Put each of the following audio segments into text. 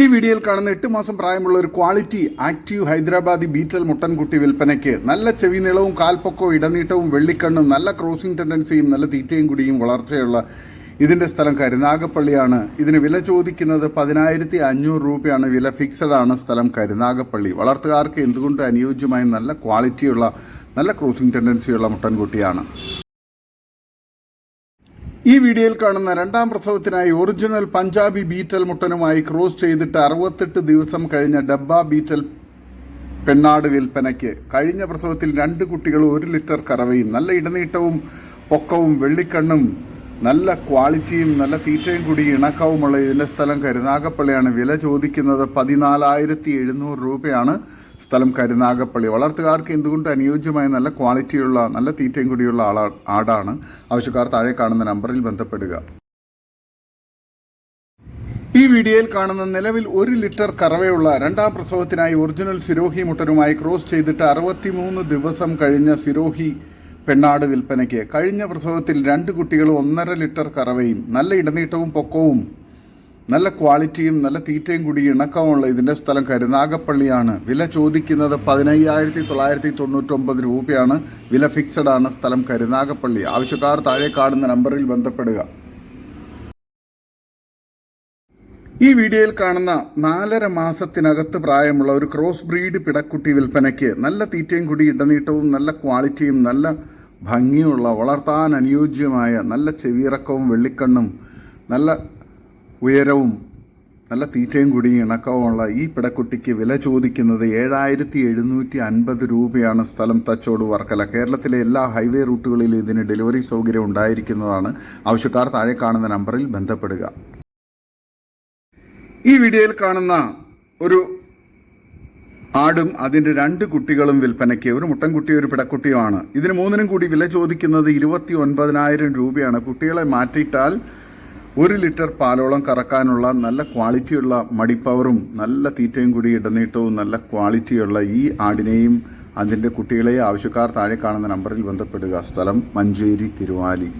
ഈ വീഡിയോയിൽ കാണുന്ന എട്ട് മാസം പ്രായമുള്ള ഒരു ക്വാളിറ്റി ആക്റ്റീവ് ഹൈദരാബാദി ബീറ്റൽ മുട്ടൻകുട്ടി വിൽപ്പനയ്ക്ക് നല്ല ചെവി നീളവും കാൽപ്പൊക്കവും ഇടനീട്ടവും വെള്ളിക്കണ്ണും നല്ല ക്രോസിംഗ് ടെൻഡൻസിയും നല്ല തീറ്റയും കുടിയും വളർച്ചയുള്ള ഇതിന്റെ സ്ഥലം കരുനാഗപ്പള്ളിയാണ് ഇതിന് വില ചോദിക്കുന്നത് പതിനായിരത്തി അഞ്ഞൂറ് രൂപയാണ്. വില ഫിക്സഡ് ആണ് സ്ഥലം കരുനാഗപ്പള്ളി വളർത്തുകാർക്ക് എന്തുകൊണ്ട് അനുയോജ്യമായ നല്ല ക്വാളിറ്റിയുള്ള നല്ല ക്രോസിംഗ് ടെൻഡൻസിയുള്ള മുട്ടൻകുട്ടിയാണ്. ഈ വീഡിയോയിൽ കാണുന്ന രണ്ടാം പ്രസവത്തിനായി ഒറിജിനൽ പഞ്ചാബി ബീറ്റൽ മുട്ടനുമായി ക്രോസ് ചെയ്തിട്ട് അറുപത്തെട്ട് ദിവസം കഴിഞ്ഞ ഡബ്ബ ബീറ്റൽ പെണ്ണാട് വിൽപ്പനയ്ക്ക്. കഴിഞ്ഞ പ്രസവത്തിൽ രണ്ട് കുട്ടികൾ ഒരു ലിറ്റർ കറവയും നല്ല ഇടനീട്ടവും പൊക്കവും വെള്ളിക്കണ്ണും നല്ല ക്വാളിറ്റിയും നല്ല തീറ്റയും കൂടി ഇണക്കവുമുള്ള ഇതിന്റെ സ്ഥലം കരുനാഗപ്പള്ളിയാണ്. വില ചോദിക്കുന്നത് പതിനാലായിരത്തി എഴുന്നൂറ് രൂപയാണ്. സ്ഥലം കരുനാഗപ്പള്ളി വളർത്തുകാർക്ക് എന്തുകൊണ്ട് അനുയോജ്യമായ നല്ല ക്വാളിറ്റിയുള്ള നല്ല തീറ്റയും കൂടിയുള്ള ആളാ ആടാണ് ആവശ്യക്കാർ താഴെ കാണുന്ന നമ്പറിൽ ബന്ധപ്പെടുക. ഈ വീഡിയോയിൽ കാണുന്ന നിലവിൽ ഒരു ലിറ്റർ കറവയുള്ള രണ്ടാം പ്രസവത്തിനായി ഒറിജിനൽ സിരോഹി മുട്ടനുമായി ക്രോസ് ചെയ്തിട്ട് അറുപത്തിമൂന്ന് ദിവസം കഴിഞ്ഞ സിരോഹി പെണ്ണാട് വിൽപ്പനയ്ക്ക്. കഴിഞ്ഞ പ്രസവത്തിൽ രണ്ട് കുട്ടികളും ഒന്നര ലിറ്റർ കറവയും നല്ല ഇടനീട്ടവും പൊക്കവും നല്ല ക്വാളിറ്റിയും നല്ല തീറ്റയും കൂടി ഇണക്കമുള്ള ഇതിന്റെ സ്ഥലം കരുനാഗപ്പള്ളിയാണ്. വില ചോദിക്കുന്നത് പതിനയ്യായിരത്തി തൊള്ളായിരത്തി തൊണ്ണൂറ്റൊമ്പത് രൂപയാണ്. വില ഫിക്സഡ് ആണ് സ്ഥലം കരുനാഗപ്പള്ളി. ആവശ്യക്കാർ താഴെ കാണുന്ന നമ്പറിൽ ബന്ധപ്പെടുക. ഈ വീഡിയോയിൽ കാണുന്ന നാലര മാസത്തിനകത്ത് പ്രായമുള്ള ഒരു ക്രോസ് ബ്രീഡ് പിടക്കുട്ടി വിൽപ്പനയ്ക്ക് നല്ല തീറ്റയും കൂടി ഇടനീട്ടവും നല്ല ക്വാളിറ്റിയും നല്ല ഭംഗിയുള്ള വളർത്താൻ അനുയോജ്യമായ നല്ല ചെവിയിറക്കവും വെള്ളിക്കണ്ണും നല്ല ഉയരവും നല്ല തീറ്റയും കൂടി ഇണക്കവുമുള്ള ഈ പിടക്കുട്ടിക്ക് വില ചോദിക്കുന്നത് ഏഴായിരത്തി എഴുന്നൂറ്റി അൻപത് രൂപയാണ് സ്ഥലം തച്ചോട് വർക്കല. കേരളത്തിലെ എല്ലാ ഹൈവേ റൂട്ടുകളിലും ഇതിന് ഡെലിവറി സൗകര്യം ഉണ്ടായിരിക്കുന്നതാണ്. ആവശ്യക്കാർ താഴെ കാണുന്ന നമ്പറിൽ ബന്ധപ്പെടുക. ഈ വീഡിയോയിൽ കാണുന്ന ഒരു ആടും അതിന്റെ രണ്ട് കുട്ടികളും വിൽപ്പനയ്ക്ക് ഒരു മുട്ടൻകുട്ടി ഒരു പിടക്കുട്ടിയുമാണ്. ഇതിന് മൂന്നിനും കൂടി വില ചോദിക്കുന്നത് ഇരുപത്തി ഒൻപതിനായിരം രൂപയാണ്. കുട്ടികളെ മാറ്റിയിട്ടാൽ ഒരു ലിറ്റർ പാലോളം കറക്കാനുള്ള നല്ല ക്വാളിറ്റിയുള്ള മടിപ്പവറും നല്ല തീറ്റയും കൂടി ഇടനീട്ടവും നല്ല ക്വാളിറ്റിയുള്ള ഈ ആടിനെയും അതിന്റെ കുട്ടികളെയും ആവശ്യക്കാർ താഴെ കാണുന്ന നമ്പറിൽ ബന്ധപ്പെടുക. സ്ഥലം മഞ്ചേരി തിരുവാലി.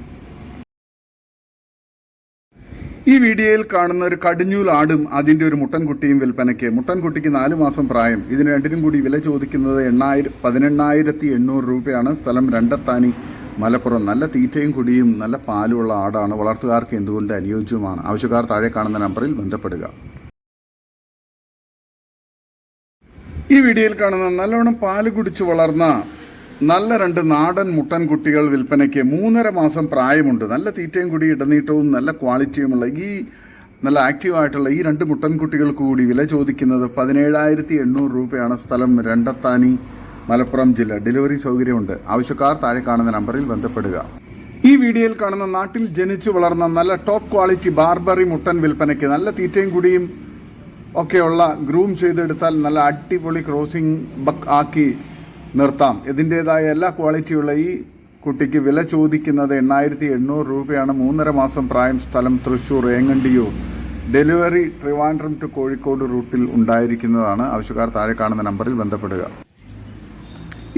ഈ വീഡിയോയിൽ കാണുന്ന ഒരു കടിഞ്ഞൂൽ ആടും അതിന്റെ ഒരു മുട്ടൻകുട്ടിയും വിൽപ്പനയ്ക്ക്. മുട്ടൻകുട്ടിക്ക് നാല് മാസം പ്രായം. ഇതിന് രണ്ടിനും കൂടി വില ചോദിക്കുന്നത് എണ്ണായിരം പതിനെണ്ണായിരത്തി എണ്ണൂറ് രൂപയാണ്. സ്ഥലം രണ്ടത്താനി മലപ്പുറം നല്ല തീറ്റയും കുടിയും നല്ല പാലുമുള്ള ആടാണ് വളർത്തുകാർക്ക് എന്തുകൊണ്ട് അനുയോജ്യമാണ്? ആവശ്യക്കാർ താഴെ കാണുന്ന നമ്പറിൽ ബന്ധപ്പെടുക. ഈ വീഡിയോയിൽ കാണുന്ന നല്ലവണ്ണം പാൽ കുടിച്ചു വളർന്ന നല്ല രണ്ട് നാടൻ മുട്ടൻ കുട്ടികൾ വിൽപ്പനയ്ക്ക് മൂന്നര മാസം പ്രായമുണ്ട്. നല്ല തീറ്റയും കൂടി ഇടനീട്ടവും നല്ല ക്വാളിറ്റിയുമുള്ള ഈ നല്ല ആക്റ്റീവായിട്ടുള്ള ഈ രണ്ട് മുട്ടൻ കുട്ടികൾക്ക് കൂടി വില ചോദിക്കുന്നത് പതിനേഴായിരത്തി എണ്ണൂറ് രൂപയാണ് സ്ഥലം രണ്ടത്താനി മലപ്പുറം ജില്ല ഡെലിവറി സൗകര്യമുണ്ട്. ആവശ്യക്കാർ താഴെ കാണുന്ന നമ്പറിൽ ബന്ധപ്പെടുക. ഈ വീഡിയോയിൽ കാണുന്ന നാട്ടിൽ ജനിച്ചു വളർന്ന നല്ല ടോപ്പ് ക്വാളിറ്റി ബാർബറി മുട്ടൻ വിൽപ്പനയ്ക്ക് നല്ല തീറ്റയും കുടിയും ഒക്കെയുള്ള ഗ്രൂം ചെയ്തെടുത്താൽ നല്ല അടിപൊളി ക്രോസിംഗ് ബക്ക് ആക്കി നിർത്താം. ഇതിന്റെതായ എല്ലാ ക്വാളിറ്റിയുള്ള ഈ കുട്ടിക്ക് വില ചോദിക്കുന്നത് എണ്ണായിരത്തി എണ്ണൂറ് രൂപയാണ്. മൂന്നര മാസം പ്രായം സ്ഥലം തൃശൂർ ഏങ്ങണ്ടിയൂർ. ഡെലിവറി ട്രിവാൻഡ്രം ടു കോഴിക്കോട് റൂട്ടിൽ ഉണ്ടായിരിക്കുന്നതാണ്. ആവശ്യക്കാർ താഴെ കാണുന്ന നമ്പറിൽ ബന്ധപ്പെടുക.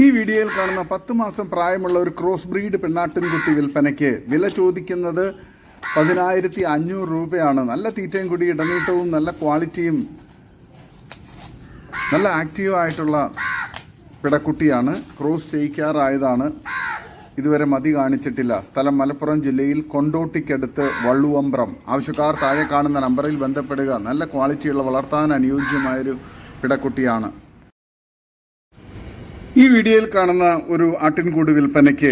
ഈ വീഡിയോയിൽ കാണുന്ന പത്ത് മാസം പ്രായമുള്ള ഒരു ക്രോസ് ബ്രീഡ് പെണ്ണാട്ടിൻകുട്ടി വിൽപ്പനയ്ക്ക് വില ചോദിക്കുന്നത് പതിനായിരത്തി അഞ്ഞൂറ് രൂപയാണ്. നല്ല തീറ്റയും കൂടി ഇടനീട്ടവും നല്ല ക്വാളിറ്റിയും നല്ല ആക്റ്റീവ് ആയിട്ടുള്ള പിടക്കുട്ടിയാണ് ക്രോസ് ചെയ്യിക്കാറായതാണ്. ഇതുവരെ മതി കാണിച്ചിട്ടില്ല. സ്ഥലം മലപ്പുറം ജില്ലയിൽ കൊണ്ടോട്ടിക്കടുത്ത് വള്ളുവമ്പ്രം. ആവശ്യക്കാർ താഴെ കാണുന്ന നമ്പറിൽ ബന്ധപ്പെടുക. നല്ല ക്വാളിറ്റിയുള്ള വളർത്താൻ അനുയോജ്യമായൊരു പിടക്കുട്ടിയാണ് ഈ വീഡിയോയിൽ കാണുന്ന ഒരു ആട്ടിൻകൂട് വിൽപ്പനയ്ക്ക്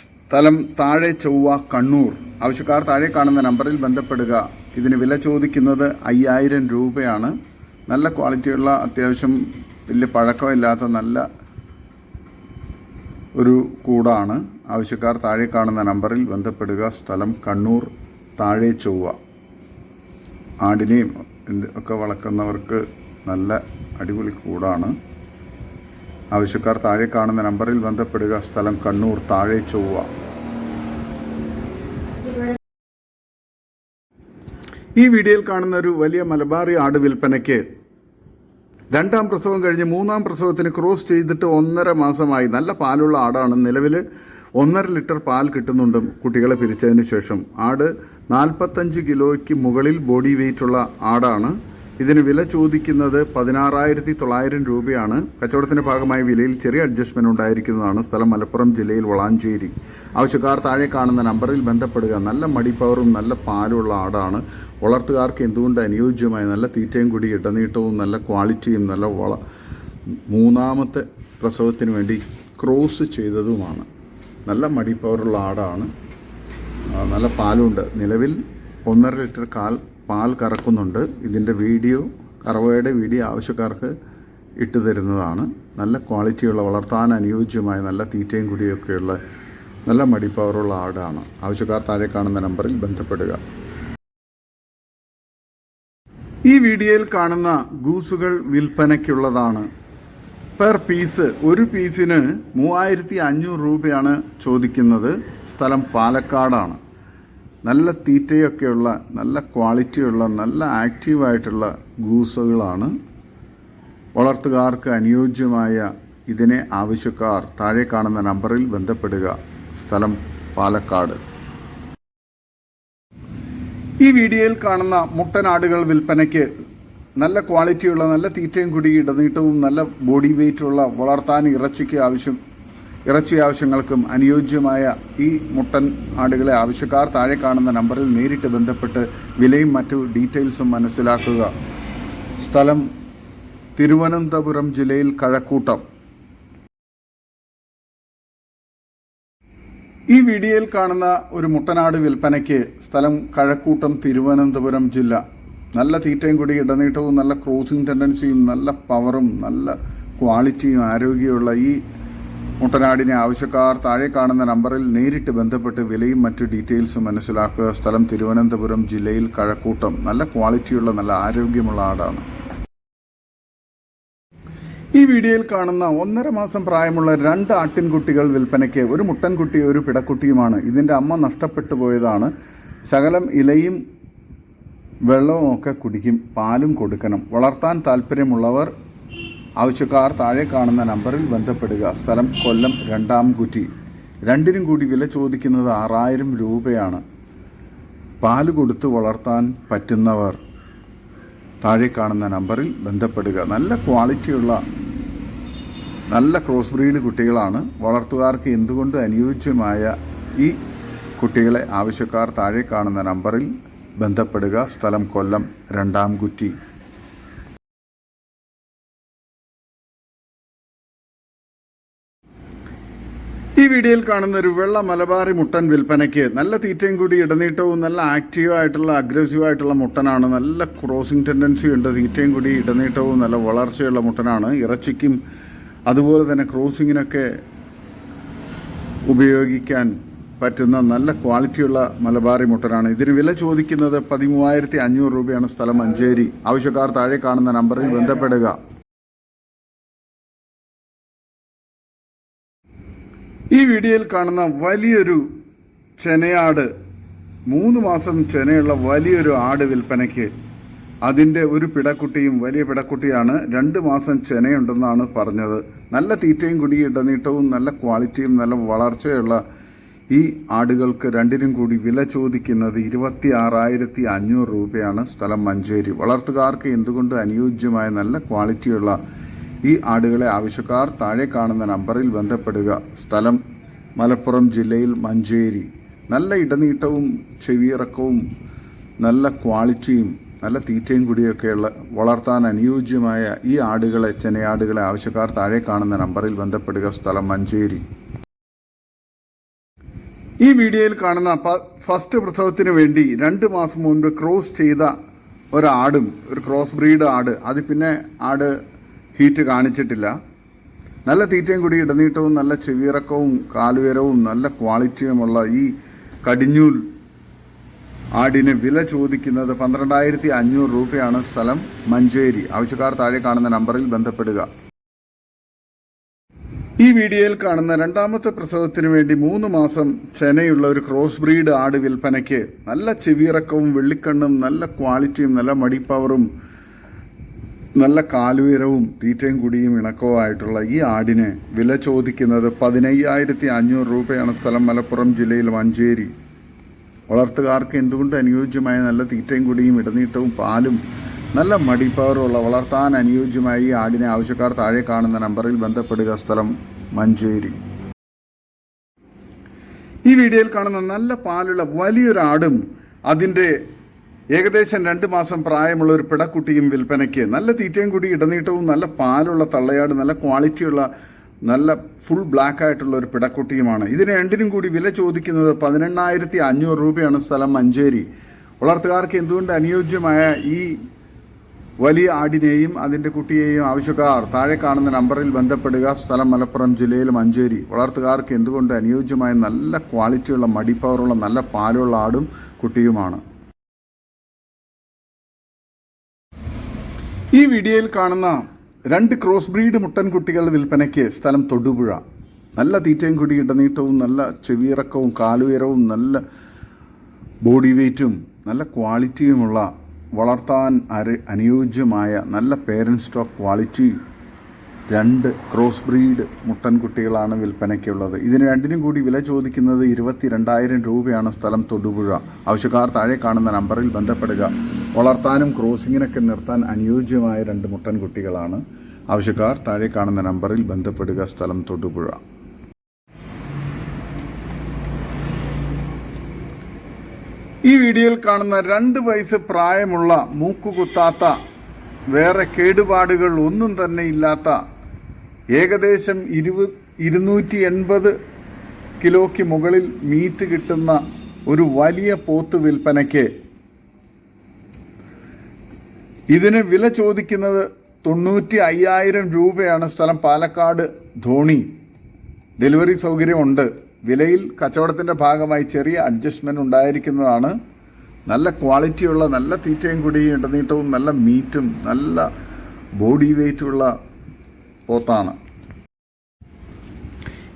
സ്ഥലം താഴെ ചൊവ്വ കണ്ണൂർ. ആവശ്യക്കാർ താഴെ കാണുന്ന നമ്പറിൽ ബന്ധപ്പെടുക. ഇതിന് വില ചോദിക്കുന്നത് അയ്യായിരം രൂപയാണ്. നല്ല ക്വാളിറ്റിയുള്ള അത്യാവശ്യം വലിയ പഴക്കമില്ലാത്ത നല്ല ഒരു കൂടാണ്. ആവശ്യക്കാർ താഴെ കാണുന്ന നമ്പറിൽ ബന്ധപ്പെടുക. സ്ഥലം കണ്ണൂർ താഴെ ചൊവ്വ. ആടിനെയും ഒക്കെ വളർക്കുന്നവർക്ക് നല്ല അടിപൊളി കൂടാണ്. ആവശ്യക്കാർ താഴെ കാണുന്ന നമ്പറിൽ ബന്ധപ്പെടുക. സ്ഥലം കണ്ണൂർ താഴെ ചൊവ്വ. ഈ വീഡിയോയിൽ കാണുന്ന ഒരു വലിയ മലബാറി ആട് വിൽപ്പനയ്ക്ക് രണ്ടാം പ്രസവം കഴിഞ്ഞ് മൂന്നാം പ്രസവത്തിന് ക്രോസ് ചെയ്തിട്ട് ഒന്നര മാസമായി. നല്ല പാലുള്ള ആടാണ്. നിലവിൽ ഒന്നര ലിറ്റർ പാൽ കിട്ടുന്നുണ്ട് കുട്ടികളെ പിരിച്ചതിന് ശേഷം. ആട് നാൽപ്പത്തഞ്ച് കിലോയ്ക്ക് മുകളിൽ ബോഡി വെയിറ്റുള്ള ആടാണ്. ഇതിന് വില ചോദിക്കുന്നത് പതിനാറായിരത്തി തൊള്ളായിരം രൂപയാണ്. കച്ചവടത്തിന്റെ ഭാഗമായി വിലയിൽ ചെറിയ അഡ്ജസ്റ്റ്മെന്റ് ഉണ്ടായിരിക്കുന്നതാണ് സ്ഥലം മലപ്പുറം ജില്ലയിൽ വളാഞ്ചേരി. ആവശ്യക്കാർ താഴെ കാണുന്ന നമ്പറിൽ ബന്ധപ്പെടുക. നല്ല മടിപ്പവറും നല്ല പാലുള്ള ആടാണ്. വളർത്തുകാർക്ക് എന്തുകൊണ്ട് അനുയോജ്യമായ നല്ല തീറ്റയും കൂടി ഇടനീട്ടവും നല്ല ക്വാളിറ്റിയും നല്ല വള മൂന്നാമത്തെ പ്രസവത്തിന് വേണ്ടി ക്രോസ് ചെയ്തതുമാണ്. നല്ല മടിപ്പവറുള്ള ആടാണ്. നല്ല പാലുണ്ട്. നിലവിൽ ഒന്നര ലിറ്റർ കാൽ പാൽ കറക്കുന്നുണ്ട്. ഇതിന്റെ വീഡിയോ കറവയുടെ വീഡിയോ ആവശ്യക്കാർക്ക് ഇട്ട് തരുന്നതാണ്. നല്ല ക്വാളിറ്റിയുള്ള വളർത്താൻ അനുയോജ്യമായ നല്ല തീറ്റയും കുടിയൊക്കെയുള്ള നല്ല മടിപ്പവറുള്ള ആടാണ്. ആവശ്യക്കാർ താഴെ കാണുന്ന നമ്പറിൽ ബന്ധപ്പെടുക. ഈ വീഡിയോയിൽ കാണുന്ന ഗൂസുകൾ വിൽപ്പനയ്ക്കുള്ളതാണ്. പെർ പീസ് ഒരു പീസിന് മൂവായിരത്തി അഞ്ഞൂറ് രൂപയാണ് ചോദിക്കുന്നത്. സ്ഥലം പാലക്കാടാണ്. നല്ല തീറ്റയൊക്കെയുള്ള നല്ല ക്വാളിറ്റിയുള്ള നല്ല ആക്റ്റീവായിട്ടുള്ള ഗൂസുകളാണ് വളർത്തുകാർക്ക് അനുയോജ്യമായ ഇതിനെ ആവശ്യക്കാർ താഴെ കാണുന്ന നമ്പറിൽ ബന്ധപ്പെടുക. സ്ഥലം പാലക്കാട്. ഈ വീഡിയോയിൽ കാണുന്ന മുട്ടനാടുകൾ വിൽപ്പനയ്ക്ക് നല്ല ക്വാളിറ്റിയുള്ള നല്ല തീറ്റയും കൂടി ഇടനീട്ടവും നല്ല ബോഡി വെയിറ്റുള്ള വളർത്താൻ ഇറച്ചിക്ക് ആവശ്യം ഇറച്ചി ആവശ്യങ്ങൾക്കും അനുയോജ്യമായ ഈ മുട്ടൻ ആടുകളെ ആവശ്യക്കാർ താഴെ കാണുന്ന നമ്പറിൽ നേരിട്ട് ബന്ധപ്പെട്ട് വിലയും മറ്റു ഡീറ്റെയിൽസും മനസ്സിലാക്കുക. സ്ഥലം തിരുവനന്തപുരം ജില്ലയിൽ കഴക്കൂട്ടം. ഈ വീഡിയോയിൽ കാണുന്ന ഒരു മുട്ടനാട് വിൽപ്പനയ്ക്ക് സ്ഥലം കഴക്കൂട്ടം തിരുവനന്തപുരം ജില്ല. നല്ല തീറ്റയും കൂടി ഇടനീട്ടവും നല്ല ക്രോസിംഗ് ടെൻഡൻസിയും നല്ല പവറും നല്ല ക്വാളിറ്റിയും ആരോഗ്യമുള്ള ഈ മുട്ടനാടിനെ ആവശ്യക്കാർ താഴെ കാണുന്ന നമ്പറിൽ നേരിട്ട് ബന്ധപ്പെട്ട് വിലയും മറ്റു ഡീറ്റെയിൽസും മനസ്സിലാക്കുക. സ്ഥലം തിരുവനന്തപുരം ജില്ലയിൽ കഴക്കൂട്ടം. നല്ല ക്വാളിറ്റിയുള്ള നല്ല ആരോഗ്യമുള്ള ആടാണ്. ഈ വീഡിയോയിൽ കാണുന്ന ഒന്നര മാസം പ്രായമുള്ള രണ്ട് ആട്ടിൻകുട്ടികൾ വിൽപ്പനയ്ക്ക് ഒരു മുട്ടൻകുട്ടി ഒരു പിടക്കുട്ടിയുമാണ്. ഇതിന്റെ അമ്മ നഷ്ടപ്പെട്ടു പോയതാണ്. ശകലം ഇലയും വെള്ളവും ഒക്കെ കുടിക്കും പാലും കൊടുക്കണം. വളർത്താൻ താല്പര്യമുള്ളവർ ആവശ്യക്കാർ താഴെ കാണുന്ന നമ്പറിൽ ബന്ധപ്പെടുക. സ്ഥലം കൊല്ലം രണ്ടാം കുറ്റി. രണ്ടിനും കൂടി വില ചോദിക്കുന്നത് ആറായിരം രൂപയാണ്. പാൽ കൊടുത്ത് വളർത്താൻ പറ്റുന്നവർ താഴെ കാണുന്ന നമ്പറിൽ ബന്ധപ്പെടുക. നല്ല ക്വാളിറ്റിയുള്ള നല്ല ക്രോസ് ബ്രീഡ് കുട്ടികളാണ്. വളർത്തുകാർക്ക് എന്തുകൊണ്ട് അനുയോജ്യമായ ഈ കുട്ടികളെ ആവശ്യക്കാർ താഴെ കാണുന്ന നമ്പറിൽ ബന്ധപ്പെടുക. സ്ഥലം കൊല്ലം രണ്ടാം കുറ്റി. വീഡിയോയിൽ കാണുന്ന ഒരു വെള്ള മലബാറി മുട്ടൻ വിൽപ്പനയ്ക്ക് നല്ല തീറ്റയും കൂടി ഇടനീട്ടവും നല്ല ആക്റ്റീവ് ആയിട്ടുള്ള അഗ്രസീവ് ആയിട്ടുള്ള മുട്ടനാണ്. നല്ല ക്രോസിംഗ് ടെൻഡൻസി ഉണ്ട്. തീറ്റയും കൂടി ഇടനീട്ടവും നല്ല വളർച്ചയുള്ള മുട്ടനാണ്. ഇറച്ചിക്കും അതുപോലെ തന്നെ ക്രോസിങ്ങിനൊക്കെ ഉപയോഗിക്കാൻ പറ്റുന്ന നല്ല ക്വാളിറ്റിയുള്ള മലബാറി മുട്ടനാണ്. ഇതിന് വില ചോദിക്കുന്നത് പതിമൂവായിരത്തി അഞ്ഞൂറ് രൂപയാണ് സ്ഥലം മഞ്ചേരി. ആവശ്യക്കാർ താഴെ കാണുന്ന നമ്പറിൽ ബന്ധപ്പെടുക. ഈ വീഡിയോയിൽ കാണുന്ന വലിയൊരു ചെനയാട് മൂന്ന് മാസം ചെനയുള്ള വലിയൊരു ആട് വിൽപ്പനയ്ക്ക് അതിന്റെ ഒരു പിടക്കുട്ടിയും വലിയ പിടക്കുട്ടിയാണ് രണ്ട് മാസം ചെനയുണ്ടെന്നാണ് പറഞ്ഞത്. നല്ല തീറ്റയും കുടി ഇടനീട്ടവും നല്ല ക്വാളിറ്റിയും നല്ല വളർച്ചയുള്ള ഈ ആടുകൾക്ക് രണ്ടിനും കൂടി വില ചോദിക്കുന്നത് ഇരുപത്തി ആറായിരത്തി അഞ്ഞൂറ് രൂപയാണ് സ്ഥലം മഞ്ചേരി. വളർത്തുകാർക്ക് എന്തുകൊണ്ട് അനുയോജ്യമായ നല്ല ക്വാളിറ്റിയുള്ള ഈ ആടുകളെ ആവശ്യക്കാർ താഴെ കാണുന്ന നമ്പറിൽ ബന്ധപ്പെടുക. സ്ഥലം മലപ്പുറം ജില്ലയിൽ മഞ്ചേരി. നല്ല ഇടനീട്ടവും ചെവിയിറക്കവും നല്ല ക്വാളിറ്റിയും നല്ല തീറ്റയും കൂടിയൊക്കെയുള്ള വളർത്താൻ അനുയോജ്യമായ ഈ ആടുകളെ ചെനയാടുകളെ ആവശ്യക്കാർ താഴെ കാണുന്ന നമ്പറിൽ ബന്ധപ്പെടുക. സ്ഥലം മഞ്ചേരി. ഈ വീഡിയോയിൽ കാണുന്ന ഫസ്റ്റ് പ്രസവത്തിന് വേണ്ടി രണ്ട് മാസം മുൻപ് ക്രോസ് ചെയ്ത ഒരാടും ഒരു ക്രോസ് ബ്രീഡ് ആട് അത് പിന്നെ ആട് ഹീറ്റ് കാണിച്ചിട്ടില്ല. നല്ല തീറ്റയും കൂടി ഇടനീട്ടവും നല്ല ചെവിയിറക്കവും കാലുയരവും നല്ല ക്വാളിറ്റിയുമുള്ള ഈ കടിഞ്ഞൂൽ ആടിന് വില ചോദിക്കുന്നത് പന്ത്രണ്ടായിരത്തി അഞ്ഞൂറ് രൂപയാണ് സ്ഥലം മഞ്ചേരി. ആവശ്യക്കാർ താഴെ കാണുന്ന നമ്പറിൽ ബന്ധപ്പെടുക. ഈ വീഡിയോയിൽ കാണുന്ന രണ്ടാമത്തെ പ്രസവത്തിന് വേണ്ടി മൂന്ന് മാസം ചെനയുള്ള ഒരു ക്രോസ് ബ്രീഡ് ആട് വിൽപ്പനയ്ക്ക് നല്ല ചെവിയിറക്കവും വെള്ളിക്കണ്ണും നല്ല ക്വാളിറ്റിയും നല്ല മടിപ്പവറും നല്ല കാലുയരവും തീറ്റയും കുടിയും ഇണക്കവും ആയിട്ടുള്ള ഈ ആടിന് വില ചോദിക്കുന്നത് പതിനയ്യായിരത്തി അഞ്ഞൂറ് രൂപയാണ് സ്ഥലം മലപ്പുറം ജില്ലയിൽ മഞ്ചേരി. വളർത്തുകാർക്ക് എന്തുകൊണ്ട് അനുയോജ്യമായ നല്ല തീറ്റയും കുടിയും ഇടനീട്ടവും പാലും നല്ല മടിപ്പവറുള്ള വളർത്താൻ അനുയോജ്യമായ ഈ ആടിനെ ആവശ്യക്കാർ താഴെ കാണുന്ന നമ്പറിൽ ബന്ധപ്പെടുക സ്ഥലം മഞ്ചേരി. ഈ വീഡിയോയിൽ കാണുന്ന നല്ല പാലുള്ള വലിയൊരു ആടും അതിന്റെ ഏകദേശം രണ്ട് മാസം പ്രായമുള്ള ഒരു പിടക്കുട്ടിയും വിൽപ്പനയ്ക്ക് നല്ല തീറ്റയും കൂടി ഇടനീട്ടവും നല്ല പാലുള്ള തള്ളയാട് നല്ല ക്വാളിറ്റിയുള്ള നല്ല ഫുൾ ബ്ലാക്ക് ആയിട്ടുള്ള ഒരു പിടക്കുട്ടിയുമാണ്. ഇതിന് രണ്ടിനും കൂടി വില ചോദിക്കുന്നത് പതിനെണ്ണായിരത്തി അഞ്ഞൂറ് രൂപയാണ് സ്ഥലം മഞ്ചേരി. വളർത്തുകാർക്ക് എന്തുകൊണ്ട് അനുയോജ്യമായ ഈ വലിയ ആടിനെയും അതിന്റെ കുട്ടിയെയും ആവശ്യക്കാർ താഴെ കാണുന്ന നമ്പറിൽ ബന്ധപ്പെടുക. സ്ഥലം മലപ്പുറം ജില്ലയിൽ മഞ്ചേരി. വളർത്തുകാർക്ക് എന്തുകൊണ്ട് അനുയോജ്യമായ നല്ല ക്വാളിറ്റിയുള്ള മടിപ്പവറുള്ള നല്ല പാലുള്ള ആടും കുട്ടിയുമാണ്. ഈ വീഡിയോയിൽ കാണുന്ന രണ്ട് ക്രോസ് ബ്രീഡ് മുട്ടൻ മുട്ടൻകുട്ടികൾ വിൽപ്പനയ്ക്ക് സ്ഥലം തൊടുപുഴ. നല്ല തീറ്റയും കൂടി ഇടനീട്ടവും നല്ല ചെവിയിറക്കവും കാലുയരവും നല്ല ബോഡി വെയ്റ്റും നല്ല ക്വാളിറ്റിയുമുള്ള വളർത്താൻ അനുയോജ്യമായ നല്ല പേരൻസ് സ്റ്റോക്ക് ക്വാളിറ്റി രണ്ട് ക്രോസ് ബ്രീഡ് മുട്ടൻ കുട്ടികളാണ് വിൽപ്പനയ്ക്കുള്ളത്. ഇതിന് രണ്ടിനും കൂടി വില ചോദിക്കുന്നത് ഇരുപത്തി രണ്ടായിരം രൂപയാണ് സ്ഥലം തൊടുപുഴ. ആവശ്യക്കാർ താഴെ കാണുന്ന നമ്പറിൽ ബന്ധപ്പെടുക. വളർത്താനും ക്രോസിങ്ങിനൊക്കെ നിർത്താൻ അനുയോജ്യമായ രണ്ട് മുട്ടൻ കുട്ടികളാണ്. ആവശ്യക്കാർ താഴെ കാണുന്ന നമ്പറിൽ ബന്ധപ്പെടുക സ്ഥലം തൊടുപുഴ. ഈ വീഡിയോയിൽ കാണുന്ന രണ്ട് വയസ്സ് പ്രായമുള്ള മൂക്കുകുത്താത്ത വേറെ കേടുപാടുകൾ ഒന്നും തന്നെ ഇല്ലാത്ത ഏകദേശം ഇരുപ ഇരുന്നൂറ്റി എൺപത് കിലോയ്ക്ക് മുകളിൽ മീറ്റ് കിട്ടുന്ന ഒരു വലിയ പോത്ത് വിൽപ്പനയ്ക്ക്. ഇതിന് വില ചോദിക്കുന്നത് തൊണ്ണൂറ്റി അയ്യായിരം രൂപയാണ് സ്ഥലം പാലക്കാട് ധോണി. ഡെലിവറി സൗകര്യമുണ്ട്. വിലയിൽ കച്ചവടത്തിന്റെ ഭാഗമായി ചെറിയ അഡ്ജസ്റ്റ്മെന്റ് ഉണ്ടായിരിക്കുന്നതാണ്. നല്ല ക്വാളിറ്റിയുള്ള നല്ല തീറ്റയും കുടിയും ഇടനീട്ടവും നല്ല മീറ്റും നല്ല ബോഡി വെയ്റ്റുള്ള പോത്താണ്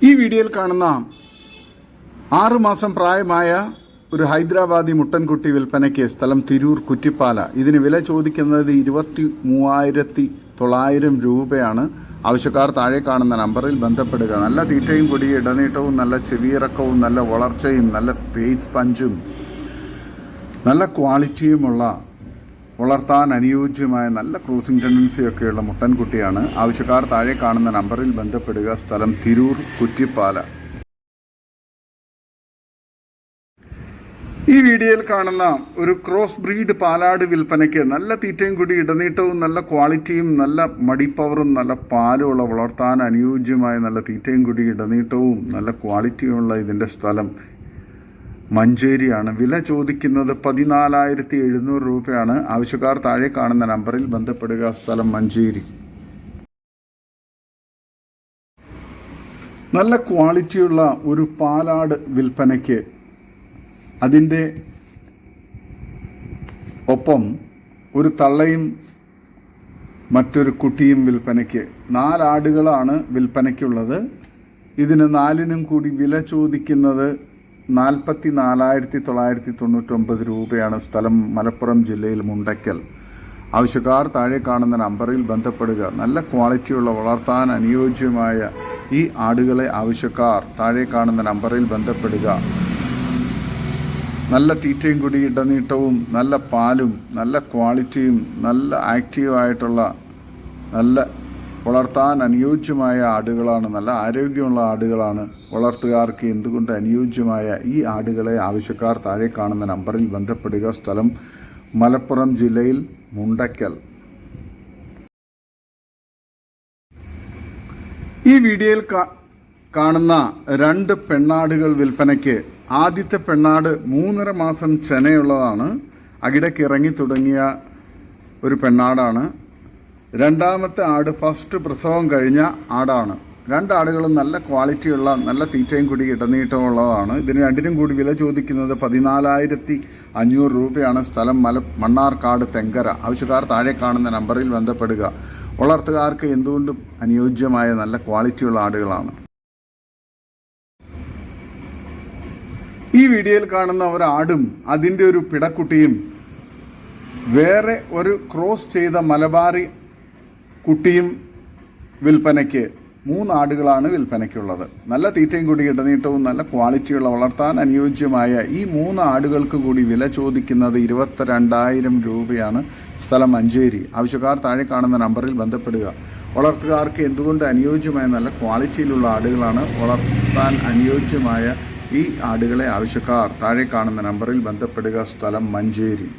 ഈ വീഡിയോയിൽ കാണുന്ന ആറുമാസം പ്രായമായ ഒരു ഹൈദരാബാദി മുട്ടൻകുട്ടി വിൽപ്പനയ്ക്ക് സ്ഥലം തിരൂർ കുറ്റിപ്പാല. ഇതിന് വില ചോദിക്കുന്നത് ഇരുപത്തി മൂവായിരത്തി തൊള്ളായിരം രൂപയാണ്. ആവശ്യക്കാർ താഴെ കാണുന്ന നമ്പറിൽ ബന്ധപ്പെടുക. നല്ല തീറ്റയും കൊടി ഇടനീട്ടവും നല്ല ചെവിയിറക്കവും നല്ല വളർച്ചയും നല്ല പേജ് പഞ്ചും നല്ല ക്വാളിറ്റിയുമുള്ള വളർത്താൻ അനുയോജ്യമായ നല്ല ക്രോസിംഗ് ടെൻഡൻസിയൊക്കെയുള്ള മുട്ടൻകുട്ടിയാണ്. ആവശ്യക്കാർ താഴെ കാണുന്ന നമ്പറിൽ ബന്ധപ്പെടുക. സ്ഥലം തിരൂർ കുറ്റിപ്പാല. ഈ വീഡിയോയിൽ കാണുന്ന ഒരു ക്രോസ് ബ്രീഡ് പാലാട് വിൽപ്പനയ്ക്ക് നല്ല തീറ്റയും കൂടി ഇടനീട്ടവും നല്ല ക്വാളിറ്റിയും നല്ല മടിപ്പവറും നല്ല പാലുമുള്ള വളർത്താൻ അനുയോജ്യമായ നല്ല തീറ്റയും കൂടി ഇടനീട്ടവും നല്ല ക്വാളിറ്റിയുമുള്ള ഇതിന്റെ സ്ഥലം മഞ്ചേരിയാണ്. വില ചോദിക്കുന്നത് പതിനാലായിരത്തി എഴുന്നൂറ് രൂപയാണ്. ആവശ്യക്കാർ താഴെ കാണുന്ന നമ്പറിൽ ബന്ധപ്പെടുക. സ്ഥലം മഞ്ചേരി. നല്ല ക്വാളിറ്റിയുള്ള ഒരു പാലാട് വിൽപ്പനയ്ക്ക് അതിന്റെ ഒപ്പം ഒരു തള്ളയും മറ്റൊരു കുട്ടിയും വിൽപ്പനയ്ക്ക് നാലാടുകളാണ് വിൽപ്പനയ്ക്കുള്ളത്. ഇതിന് നാലിനും കൂടി വില ചോദിക്കുന്നത് നാൽപ്പത്തി നാലായിരത്തി തൊള്ളായിരത്തി തൊണ്ണൂറ്റൊമ്പത് രൂപയാണ് സ്ഥലം മലപ്പുറം ജില്ലയിൽ മുണ്ടയ്ക്കൽ. ആവശ്യക്കാർ താഴെ കാണുന്ന നമ്പറിൽ ബന്ധപ്പെടുക. നല്ല ക്വാളിറ്റിയുള്ള വളർത്താൻ അനുയോജ്യമായ ഈ ആടുകളെ ആവശ്യക്കാർ താഴെ കാണുന്ന നമ്പറിൽ ബന്ധപ്പെടുക. നല്ല തീറ്റയും കൂടി ഇടനീട്ടവും നല്ല പാലും നല്ല ക്വാളിറ്റിയും നല്ല ആക്റ്റീവായിട്ടുള്ള നല്ല വളർത്താൻ അനുയോജ്യമായ ആടുകളാണ് നല്ല ആരോഗ്യമുള്ള ആടുകളാണ് വളർത്തുകാർക്ക് എന്തുകൊണ്ട് അനുയോജ്യമായ ഈ ആടുകളെ ആവശ്യക്കാർ താഴെ കാണുന്ന നമ്പറിൽ ബന്ധപ്പെടുക? സ്ഥലം മലപ്പുറം ജില്ലയിൽ മുണ്ടക്കൽ. ഈ വീഡിയോയിൽ കാണുന്ന രണ്ട് പെണ്ണാടുകൾ വിൽപ്പനയ്ക്ക് ആദ്യത്തെ പെണ്ണാട് മൂന്നര മാസം ചെനയുള്ളതാണ്. അകിടയ്ക്ക് ഇറങ്ങി തുടങ്ങിയ ഒരു പെണ്ണാടാണ്. രണ്ടാമത്തെ ആട് ഫസ്റ്റ് പ്രസവം കഴിഞ്ഞ ആടാണ്. രണ്ടാടുകളും നല്ല ക്വാളിറ്റിയുള്ള നല്ല തീറ്റയും കൂടി ഇടനീട്ടമുള്ളതാണ് ഇതിന് രണ്ടിനും കൂടി വില ചോദിക്കുന്നത് പതിനാലായിരത്തി അഞ്ഞൂറ് രൂപയാണ്. സ്ഥലം മല മണ്ണാർക്കാട് തെങ്കര. ആവശ്യക്കാർ താഴെ കാണുന്ന നമ്പറിൽ ബന്ധപ്പെടുക. വളർത്തുകാർക്ക് എന്തുകൊണ്ടും അനുയോജ്യമായ നല്ല ക്വാളിറ്റിയുള്ള ആടുകളാണ്. ഈ വീഡിയോയിൽ കാണുന്ന ഒരാടും അതിന്റെ ഒരു പിടക്കുട്ടിയും വേറെ ഒരു ക്രോസ് ചെയ്ത മലബാറി കുട്ടിയും വിൽപ്പനയ്ക്ക് മൂന്ന് ആടുകളാണ് വിൽപ്പനയ്ക്കുള്ളത്. നല്ല തീറ്റയും കൂടി ഇടനീട്ടവും നല്ല ക്വാളിറ്റിയുള്ള വളർത്താൻ അനുയോജ്യമായ ഈ മൂന്ന് ആടുകൾക്ക് കൂടി വില ചോദിക്കുന്നത് ഇരുപത്തിരണ്ടായിരം രൂപയാണ്. സ്ഥലം മഞ്ചേരി. ആവശ്യക്കാർ താഴെ കാണുന്ന നമ്പറിൽ ബന്ധപ്പെടുക. വളർത്തുകാർക്ക് എന്തുകൊണ്ട് അനുയോജ്യമായ നല്ല ക്വാളിറ്റിയിലുള്ള ആടുകളാണ് വളർത്താൻ അനുയോജ്യമായ ഈ ആടുകളെ ആവശ്യക്കാർ? താഴെ കാണുന്ന നമ്പറിൽ ബന്ധപ്പെടുക. സ്ഥലം മഞ്ചേരി.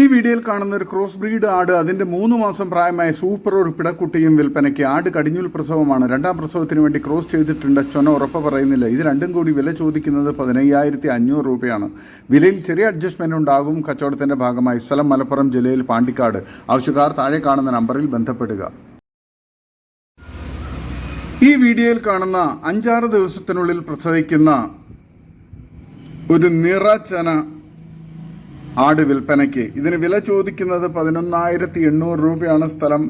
ഈ വീഡിയോയിൽ കാണുന്ന ഒരു ക്രോസ് ബ്രീഡ് ആട് അതിന്റെ മൂന്ന് മാസം പ്രായമായ സൂപ്പർ ഒരു പിടക്കുട്ടിയും വിൽപ്പനയ്ക്ക് ആട് കടിഞ്ഞൂൽ പ്രസവമാണ്. രണ്ടാം പ്രസവത്തിന് വേണ്ടി ക്രോസ് ചെയ്തിട്ടുണ്ട് ചൊന ഉറപ്പ് പറയുന്നില്ല. ഇത് രണ്ടും കൂടി വില ചോദിക്കുന്നത് പതിനയ്യായിരത്തി അഞ്ഞൂറ് രൂപയാണ്. വിലയിൽ ചെറിയ അഡ്ജസ്റ്റ്മെന്റ് ഉണ്ടാകും. കച്ചവടത്തിന്റെ ഭാഗമായി സ്ഥലം മലപ്പുറം ജില്ലയിൽ പാണ്ടിക്കാട്. ആവശ്യക്കാർ താഴെ കാണുന്ന നമ്പറിൽ ബന്ധപ്പെടുക. ഈ വീഡിയോയിൽ കാണുന്ന അഞ്ചാറ് ദിവസത്തിനുള്ളിൽ പ്രസവിക്കുന്ന ഒരു നിറച്ചന ആട് വിൽപ്പനയ്ക്ക്. ഇതിന് വില ചോദിക്കുന്നത് പതിനൊന്നായിരത്തി എണ്ണൂറ് രൂപയാണ് സ്ഥലം.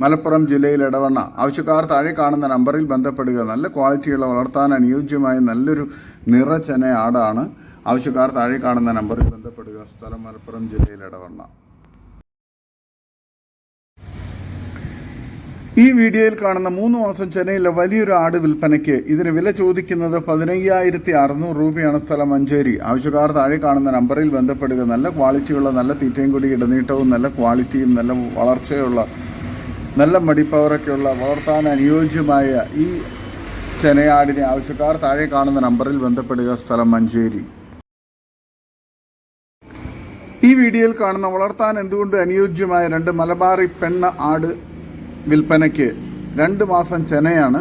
മലപ്പുറം ജില്ലയിൽ ഇടവണ്ണ ആവശ്യക്കാർ താഴെ കാണുന്ന നമ്പറിൽ ബന്ധപ്പെടുക. നല്ല ക്വാളിറ്റിയുള്ള വളർത്താൻ അനുയോജ്യമായ നല്ലൊരു നിറച്ചന ആടാണ്. ആവശ്യക്കാർ താഴെ കാണുന്ന നമ്പറിൽ ബന്ധപ്പെടുക. സ്ഥലം മലപ്പുറം ജില്ലയിൽ ഇടവണ്ണ ഈ വീഡിയോയിൽ കാണുന്ന മൂന്ന് മാസം ചെന്നൈയിലെ വലിയൊരു ആട് വിൽപ്പനയ്ക്ക് ഇതിന് വില ചോദിക്കുന്നത് പതിനയ്യായിരത്തി അറുന്നൂറ് രൂപയാണ് സ്ഥലം മഞ്ചേരി. ആവശ്യക്കാർ താഴെ കാണുന്ന നമ്പറിൽ ബന്ധപ്പെടുക. നല്ല ക്വാളിറ്റിയുള്ള നല്ല തീറ്റയും കൂടി ഇടനീട്ടവും നല്ല ക്വാളിറ്റിയും നല്ല വളർച്ചയുള്ള നല്ല മടിപ്പവറൊക്കെയുള്ള വളർത്താൻ അനുയോജ്യമായ ഈ ചെനയാടിനെ ആവശ്യക്കാർ താഴെ കാണുന്ന നമ്പറിൽ ബന്ധപ്പെടുക സ്ഥലം മഞ്ചേരി. ഈ വീഡിയോയിൽ കാണുന്ന വളർത്താൻ എന്തുകൊണ്ട് അനുയോജ്യമായ രണ്ട് മലബാറി പെണ്ണ ആട് വിൽപ്പനയ്ക്ക് രണ്ട് മാസം ചെനയാണ്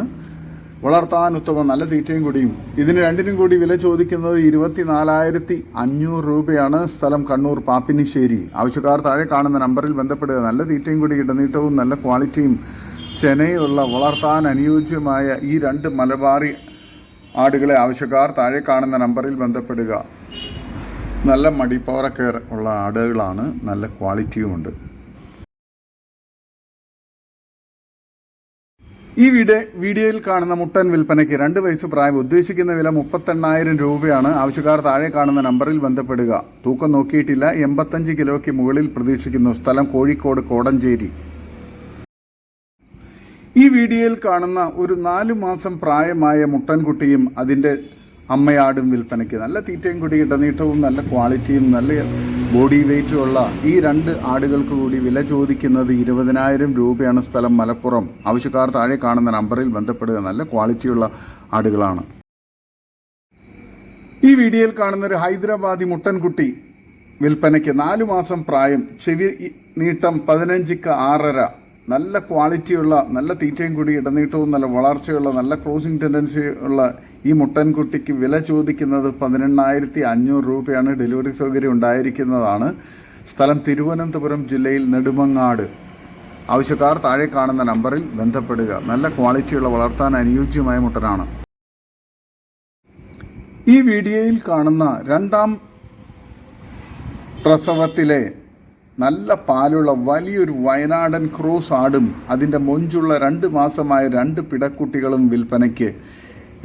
വളർത്താൻ ഉത്തമം. നല്ല തീറ്റയും കൂടിയും. ഇതിന് രണ്ടിനും കൂടി വില ചോദിക്കുന്നത് ഇരുപത്തിനാലായിരത്തി അഞ്ഞൂറ് രൂപയാണ്. സ്ഥലം കണ്ണൂർ പാപ്പിനിശ്ശേരി. ആവശ്യക്കാർ താഴെ കാണുന്ന നമ്പറിൽ ബന്ധപ്പെടുക. നല്ല തീറ്റയും കൂടി ഇടനീട്ടവും നല്ല ക്വാളിറ്റിയും ചെനയുള്ള വളർത്താൻ അനുയോജ്യമായ ഈ രണ്ട് മലബാറി ആടുകളെ ആവശ്യക്കാർ താഴെ കാണുന്ന നമ്പറിൽ ബന്ധപ്പെടുക. നല്ല മടിപ്പവറൊക്കെ ഉള്ള ആടുകളാണ്. നല്ല ക്വാളിറ്റിയുമുണ്ട്. ഈ വീഡിയോ വീഡിയോയിൽ കാണുന്ന മുട്ടൻ വിൽപ്പനയ്ക്ക് രണ്ട് വയസ്സ് പ്രായം ഉദ്ദേശിക്കുന്ന വില മുപ്പത്തെണ്ണായിരം രൂപയാണ്. ആവശ്യക്കാർ താഴെ കാണുന്ന നമ്പറിൽ ബന്ധപ്പെടുക. തൂക്കം നോക്കിയിട്ടില്ല. എൺപത്തഞ്ച് കിലോയ്ക്ക് മുകളിൽ പ്രതീക്ഷിക്കുന്നു. സ്ഥലം കോഴിക്കോട് കോടഞ്ചേരി. ഈ വീഡിയോയിൽ കാണുന്ന ഒരു നാലു മാസം പ്രായമായ മുട്ടൻകുട്ടിയും അതിന്റെ അമ്മയാടും വിൽപ്പനയ്ക്ക്. നല്ല തീറ്റയും കുട്ടി ഇടനീട്ടവും നല്ല ക്വാളിറ്റിയും നല്ല ബോഡി വെയിറ്റുള്ള ഈ രണ്ട് ആടുകൾക്ക് കൂടി വില ചോദിക്കുന്നത് ഇരുപതിനായിരം രൂപയാണ് സ്ഥലം മലപ്പുറം. ആവശ്യക്കാർ താഴെ കാണുന്ന നമ്പറിൽ ബന്ധപ്പെടുക. നല്ല ക്വാളിറ്റിയുള്ള ആടുകളാണ്. ഈ വീഡിയോയിൽ കാണുന്ന ഒരു ഹൈദരാബാദി മുട്ടൻകുട്ടി വിൽപ്പനയ്ക്ക് നാലു മാസം പ്രായം. ചെവി നീട്ടം പതിനഞ്ചിക്ക് ആറര. നല്ല ക്വാളിറ്റിയുള്ള നല്ല തീറ്റയും കൂടി ഇടനീട്ടവും നല്ല വളർച്ചയുള്ള നല്ല ക്രോസിംഗ് ടെൻഡൻസി ഉള്ള ഈ മുട്ടൻകുട്ടിക്ക് വില ചോദിക്കുന്നത് പതിനെണ്ണായിരത്തി അഞ്ഞൂറ് രൂപയാണ് ഡെലിവറി സൗകര്യം ഉണ്ടായിരിക്കുന്നതാണ്. സ്ഥലം തിരുവനന്തപുരം ജില്ലയിൽ നെടുമങ്ങാട്. ആവശ്യക്കാർ താഴെ കാണുന്ന നമ്പറിൽ ബന്ധപ്പെടുക. നല്ല ക്വാളിറ്റിയുള്ള വളർത്താൻ അനുയോജ്യമായ മുട്ടനാണ്. ഈ വീഡിയോയിൽ കാണുന്ന രണ്ടാം പ്രസവത്തിലെ നല്ല പാലുള്ള വലിയൊരു വയനാടൻ ക്രോസ് ആടും അതിന്റെ മൊഞ്ചുള്ള രണ്ട് മാസമായ രണ്ട് പിടക്കുട്ടികളും വിൽപ്പനയ്ക്ക്.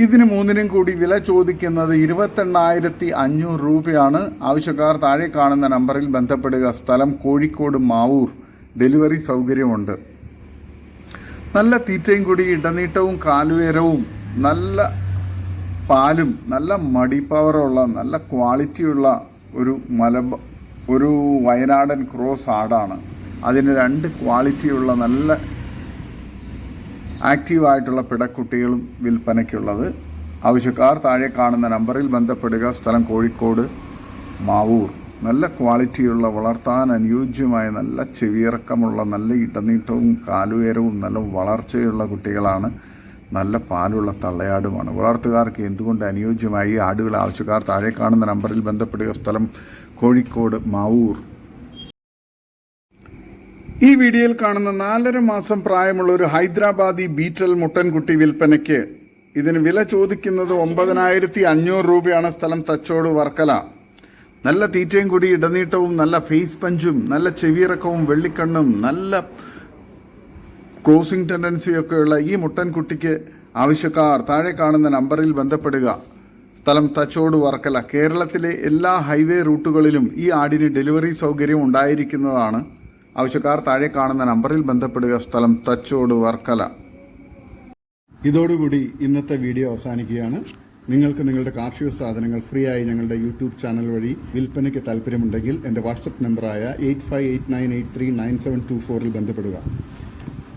ഇതിന് മൂന്നിനും കൂടി വില ചോദിക്കുന്നത് ഇരുപത്തെണ്ണായിരത്തി അഞ്ഞൂറ് രൂപയാണ്. ആവശ്യക്കാർ താഴെ കാണുന്ന നമ്പറിൽ ബന്ധപ്പെടുക. സ്ഥലം കോഴിക്കോട് മാവൂർ. ഡെലിവറി സൗകര്യമുണ്ട്. നല്ല തീറ്റയും കൂടി ഇടനീട്ടവും കാലുയരവും നല്ല പാലും നല്ല മടിപ്പവറുള്ള നല്ല ക്വാളിറ്റിയുള്ള ഒരു മലബ ഒരു വയനാടൻ ക്രോസ് ആടാണ്. അതിന് രണ്ട് ക്വാളിറ്റിയുള്ള നല്ല ആക്റ്റീവായിട്ടുള്ള പിടക്കുട്ടികളും വിൽപ്പനയ്ക്കുള്ളത്. ആവശ്യക്കാർ താഴെ കാണുന്ന നമ്പറിൽ ബന്ധപ്പെടുക. സ്ഥലം കോഴിക്കോട് മാവൂർ. നല്ല ക്വാളിറ്റിയുള്ള വളർത്താൻ അനുയോജ്യമായ നല്ല ചെവിയിറക്കമുള്ള നല്ല ഇടനീട്ടവും കാലുയരവും നല്ല വളർച്ചയുള്ള കുട്ടികളാണ് നല്ല പാലുള്ള തള്ളയാടുമാണ്. വളർത്തുകാർക്ക് എന്തുകൊണ്ട് അനുയോജ്യമായി ആടുകൾ ആവശ്യക്കാർ താഴെ കാണുന്ന നമ്പറിൽ ബന്ധപ്പെടുക സ്ഥലം കോഴിക്കോട് മാവൂർ. ഈ വീഡിയോയിൽ കാണുന്ന നാലര മാസം പ്രായമുള്ള ഒരു ഹൈദരാബാദി ബീറ്റൽ മുട്ടൻകുട്ടി വിൽപ്പനയ്ക്ക് ഇതിന് വില ചോദിക്കുന്നത് ഒമ്പതിനായിരത്തി അഞ്ഞൂറ് രൂപയാണ്. സ്ഥലം തച്ചോട് വർക്കല. നല്ല തീറ്റയും കൂടി ഇടനീട്ടവും നല്ല ഫേസ് പഞ്ചും നല്ല ചെവിയിറക്കവും വെള്ളിക്കണ്ണും നല്ല ക്രോസിംഗ് ടെൻഡൻസിയൊക്കെയുള്ള ഈ മുട്ടൻകുട്ടിക്ക് ആവശ്യക്കാർ താഴെ കാണുന്ന നമ്പറിൽ ബന്ധപ്പെടുക. സ്ഥലം തച്ചോട് വർക്കല. കേരളത്തിലെ എല്ലാ ഹൈവേ റൂട്ടുകളിലും ഈ ആടിന് ഡെലിവറി സൗകര്യം ഉണ്ടായിരിക്കുന്നതാണ്. ആവശ്യക്കാർ താഴെ കാണുന്ന നമ്പറിൽ ബന്ധപ്പെടുക. സ്ഥലം തച്ചോട് വർക്കല. ഇതോടുകൂടി ഇന്നത്തെ വീഡിയോ അവസാനിക്കുകയാണ്. നിങ്ങൾക്ക് നിങ്ങളുടെ കാർഷിക സാധനങ്ങൾ ഫ്രീ ആയി ഞങ്ങളുടെ യൂട്യൂബ് ചാനൽ വഴി വിൽപ്പനയ്ക്ക് താല്പര്യമുണ്ടെങ്കിൽ എന്റെ വാട്സപ്പ് നമ്പറായ eight five eight nine eight three nine seven two ഫോറിൽ ബന്ധപ്പെടുക.